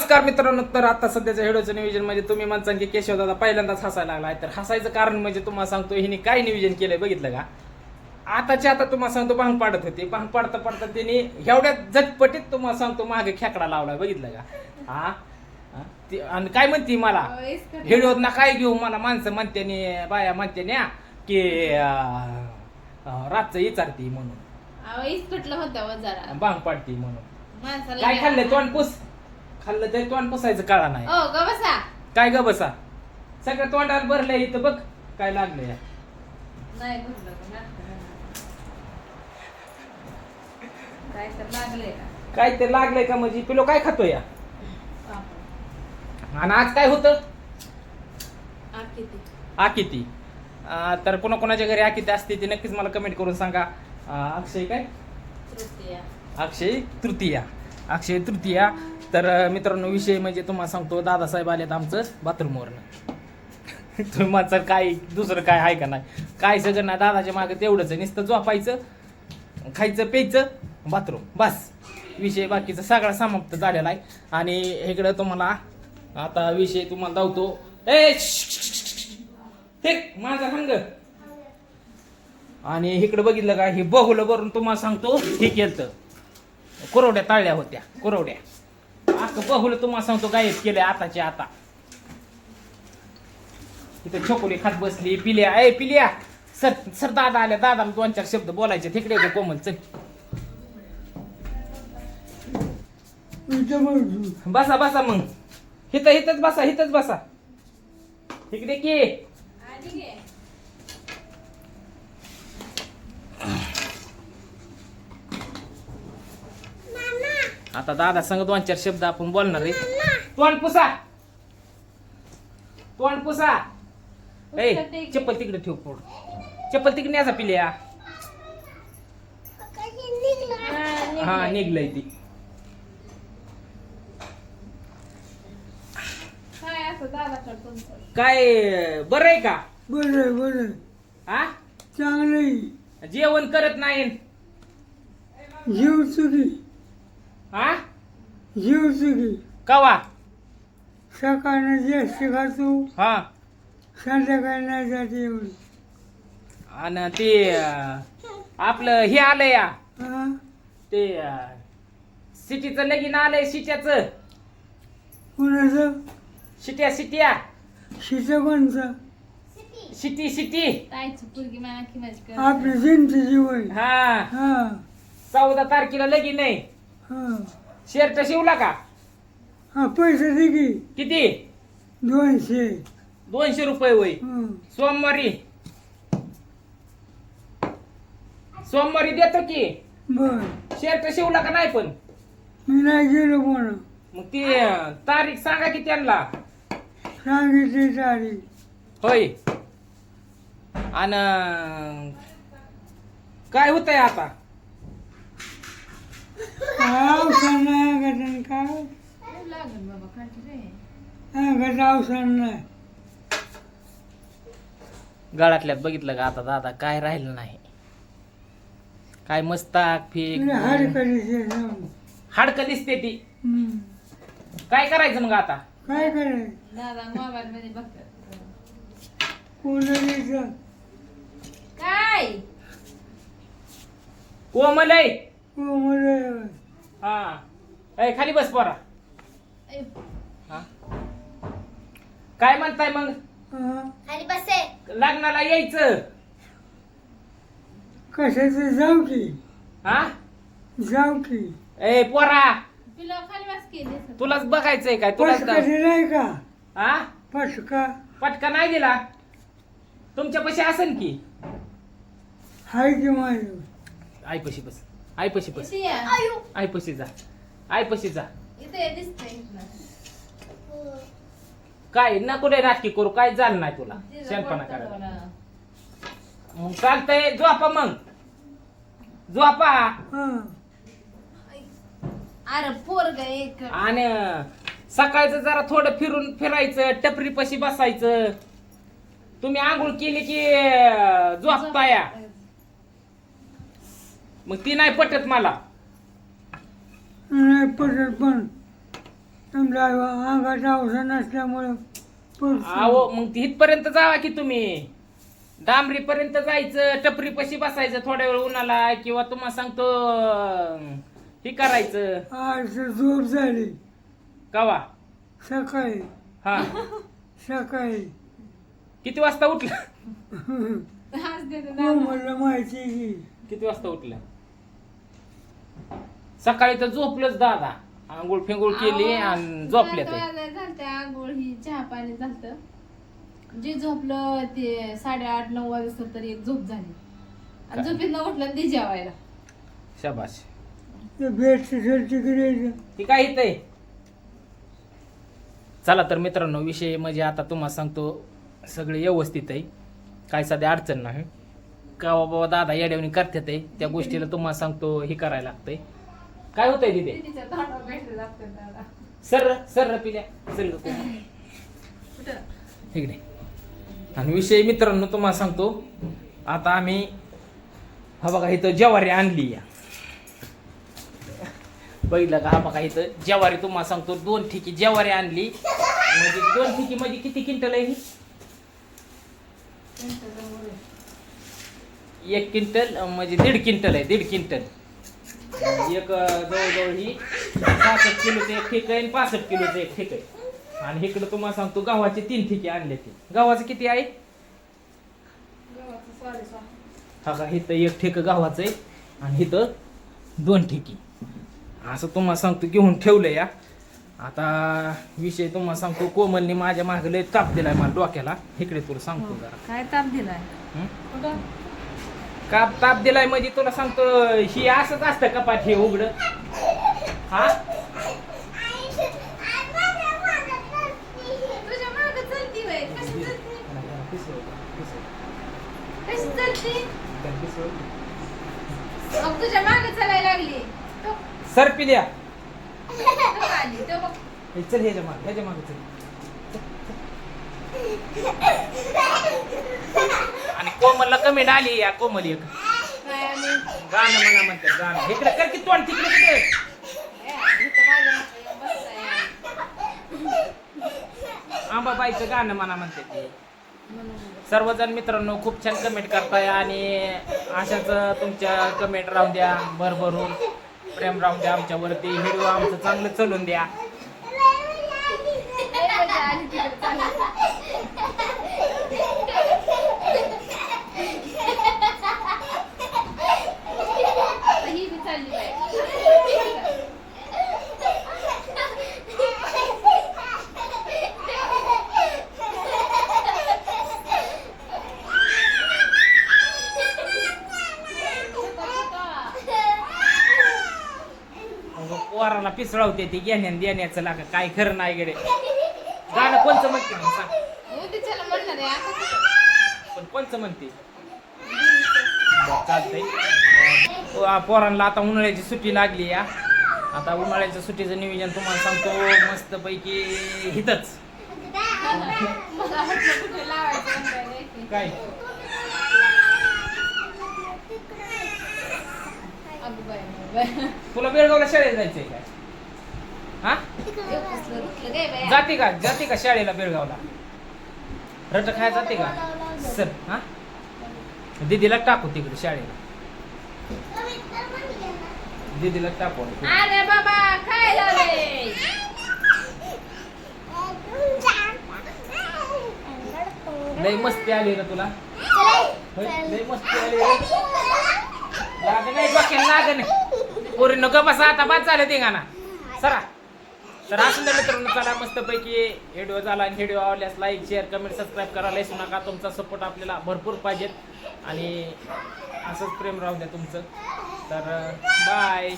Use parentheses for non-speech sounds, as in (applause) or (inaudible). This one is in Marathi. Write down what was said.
नमस्कार मित्रांनो तर आता सध्याच्या व्हिडिओचं नियोजन म्हणजे तुम्ही म्हणता की केशव दादा पहिल्यांदाच हसायला लागलाय तर हसायचं कारण म्हणजे तुम्हाला सांगतो हिने काय नियोजन केलंय बघितलं का? आताच्या आता तुम्हाला सांगतो भांग पाडत होती. भांग पाडता पाडता त्यांनी एवढ्या झटपटीत तुम्हाला सांगतो मागे खेकडा लावलाय बघितलं का? हा? हा? आणि काय म्हणती मला? व्हिडिओत ना काय घेऊ मला माणसं म्हणते नी, बाया म्हणते न्या की रातचं विचारती म्हणून. जरा. भांग पाडती म्हणून. काय खाल्लं तोंड पुस? खाल्लं ते तोंड पुसायचं कळा नाही. ओ ग बसा. काय ग बसा? सगळं तोंडाला भरलंय इथं बघ काय लागलंय. नाही भरलं पण लागतं मला. काय तर लागलंय का? काय ते लागलंय का म्हणजे? पिलो काय खातोय या? पापड. आणि आज काय होतं? आ, किती? आकिती अं, तर कोणा कोणाच्या घरी आकिती असते ते नक्कीच मला कमेंट करून सांगा. अं, अक्षय काय? तृतीया. अक्षय तृतीया. अक्षय तृतीया. तर मित्रांनो विषय म्हणजे तुम्हाला सांगतो दादासाहेब आलेत आमचं बाथरूमवरनं (laughs) तुम्ही म्हणता काय दुसरं काय आहे का नाही? काय सगळं नाही दादाच्या मागे तेवढंच आहे. नुसतं झोपायचं खायचं प्यायचं बाथरूम बस. विषय बाकीचा सगळा समाप्त झालेला आहे. आणि इकडं तुम्हाला आता विषय तुम्हाला धावतो. ए हे माझा हंग. आणि इकडं बघितलं का हे बहुलं भरून तुम्हाला सांगतो हे केलं कुरवड्या ताळल्या होत्या कुरवड्या. अख्खं बहुलं तुम्हाला सांगतो गायब केलंय आताचे आता. इथं छोकोली खात बसली पिल्या. ए पिल्या. सर सर दादा आल्या. दादाला दोन चार शब्द बोलायचे. तिकडे येतो कोमल चल. बसा बसा मग. हिथं हिथंच बसा हिथंच बसा. तिकडे की. आता दादा संग दोन चार शब्द आपण बोलणार आहे. तोंड पुसा. तोंड पुसा. ए. चप्पल तिकडे ठेव पोड चप्पल तिकडे न्याचा पिल्या. हा, हा निघलंय. ती. काय बरं आहे का? बरं बरं हा चांगलं जेवण करत नाही. जीव चुकी हा? जीव चुकी कवा? सकाळनं जास्त खातो. हा. संध्याकाळी नाही जाते एवढी. आणि ते अं, आपलं हे आलं या हा? ते अं, सिटीचं लगीन आलंय शिट्याचं कुणाचं? शिट्या शिट्या शिचं कोणचं? शिटी शिटी ताईची पोरगी माझ्या आखी माझी कर. आपली जयंती जीवन. हा. हा. चौदा तारखेला लगीन आहे. शर्ट शिवला का? हा पैसे दे की. किती? दोनशे. दोनशे रुपये होय. हं. सोमवारी. सोमवारी देतो की. बर. शर्ट शिवला का नाही पण? मी नाही गेलो कोण मग ती अं, तारीख सांगा की त्यांना. सांगितली तारीख. होय. आणि काय होतंय आता? औषध नाही गटन काय काय लागल बाबा काठी रे गट औषध नाही गळातल्यात बघितलं का आता दादा? काय राहिलं नाही. काय मस्ताक फीक. तुला हाड हाडकं दिसते ती. काय करायचं मग आता? काय करायचं दादा मोबाईल मध्ये बघतात कोणाचं काय? कोमल आहे. हो. ए खाली बस पोरा. हा. काय म्हणताय मग? हा. लग्नाला यायचं. कशाचं? जाऊ की. हा? जाऊ की. ए पोरा. खाली केली तुलाच बघायचंय काय? तुलाच पटका दिलाय का? हा? पटका पटका नाही दिला? तुमच्या पैसे असेल की? हाय की माझं आई पशी बस. आई पशी बस इथे या. आई पशी जा. आई पशी जा. इथे दिसतंय इथनं. काय नको रे नाटकी करू. काय झालं नाही तुला? तिथं करायला. चालवलं. मग चालतंय झोपा मग. झोपा. अरे पोरग एक आणि सकाळचं जरा थोडं फिरून फिरायचं टपरी पशी बसायचं. तुम्ही आंघोळ केली की अं, झोपताया मग ती नाही पटत मला. नाही पटत पण. अंगात औषध नसल्यामुळं पडतो. अहो मग इथपर्यंत जावा की तुम्ही. डांबरी पर्यंत जायचं टपरी पशी बसायचं थोड्या वेळ उन्हाला किंवा तुम्हाला सांगतो हे करायचं. आज झोप झाली. कवा? सकाळी. हा. सकाळी. किती वाजता उठलं? आज देतो हो दादा. म्हणलं माहिती की. किती वाजता उठलं? सकाळी तर झोपलंच दादा. आंघोळ फिंगोळ केली आणि झोपले झालते आंघोळ ही चहा पाणी झालत. जे झोपलं ते साडेआठ नऊ वाजता तर एक झोप झाली. आणि काय? झोपेत उठलं आणि ते जेवायला. शाबाश ते ती काय येतंय चला तर मित्रांनो विषय म्हणजे आता तुम्हाला सांगतो सगळे व्यवस्थित आहे. काय सध्या अडचण नाही. का बाबा दादा येड्यावणी करतात आहे? त्या गोष्टीला तुम्हाला सांगतो हे करायला लागतंय. काय होतंय तिथे? तिच्या तोंडावर भेटले लागतं दादा. सर सर पिल्या चल ग तू. कुठं? इकडे. आणि विषय मित्रांनो तुम्हाला सांगतो. आता आम्ही हा बघा इथं ज्वारी आणली या. बघितलं का हा बघा इथं ज्वारी तुम्हाला सांगतो. दोन ठिकी ज्वारी आणली. म्हणजे दोन ठिकी म्हणजे किती क्विंटल आहे ही? त्यांच्या जवळ आहे. एक क्विंटल अं, म्हणजे दीड क्विंटल आहे दीड क्विंटल. एक जवळजवळ ही पासष्ट किलोचं एक ठिक आहे आणि पासष्ट किलोचं एक ठिक आहे आणि इकडं तुम्हाला सांगतो गव्हाचे तीन ठिके आणले ते. गव्हाचं किती आहे. हा का इथं एक ठेक गव्हाचं आहे आणि इथं दोन ठेकी. असं तुम्हाला सांगतो घेऊन ठेवलं या आता विषय तुम्हाला सांगतो कोमलने माझ्या मागे लय ताप दिलाय मला डोक्याला. इकडे तुला सांगतो जरा. काय ताप दिलाय? काप का ताप दिलाय म्हणजे तुला सांगतो ही असंच असतं कपाट हे उघड? हा? तुझ्या मागं चालायला लागली सर पिल्या हे चल ह्याच्या मागे ह्याच्या मागे चल. आणि कोमलला कमेंट आली या कोमल एक. गाणं म्हणा म्हणतात गाणं. इकडे कर की तोंड तिकडे बसलाय. आंबाबाईचं गाणं म्हणा म्हणते ते. सर्वजण मित्रांनो खूप छान कमेंट करताय आणि अशाच तुमच्या कमेंट राहून द्या भरभरून. प्रेम राहून द्या आमच्यावरती. व्हिडिओ आमचं चांगलं चलून द्या ए, मजा आली तिकडे चालली. आता ही बी चालली बाई. अगं, पोराला पिसळवते ती घेण्या देण्याचं लागा काय खरं नाही गेले गाणं कोणचं म्हणते मग सांग. उद्याच्याला म्हणणार आहे आता कुठं? पण कोणचं म्हणते? बरं, चालतंय. अं, आ, पोरांना आता उन्हाळ्याची सुट्टी लागली या आता उन्हाळ्याच्या सुट्टीचं नियोजन तुम्हाला सांगतो मस्तपैकी हिथच मला वाटलं कुठे लावायचं म्हणताय नाही. काय? अगं बाई, बाई. तुला बेळगावला शाळेत जायचंय काय? हा. जाते का? जाते का शाळेला बेळगावला? रट खाय जाते का? सर हा? दीदीला टाकू तिकडे शाळेला. दीदीला टाकू. अरे बाबा काय लय मस्ती आली रे तुला. लय मस्ती आली लाग नाही डोक्याला लाग नाही पोरी नको बसा आता बाद झालं ते गाणं. सरा. तर असं तर मित्रांनो चला मस्तपैकी व्हिडिओ झाला आणि व्हिडिओ आवडल्यास लाईक शेअर कमेंट सबस्क्राईब करायला विसरू नका तुमचा सपोर्ट आपल्याला भरपूर पाहिजेत. आणि असंच प्रेम राहू द्या तुमचं. तर बाय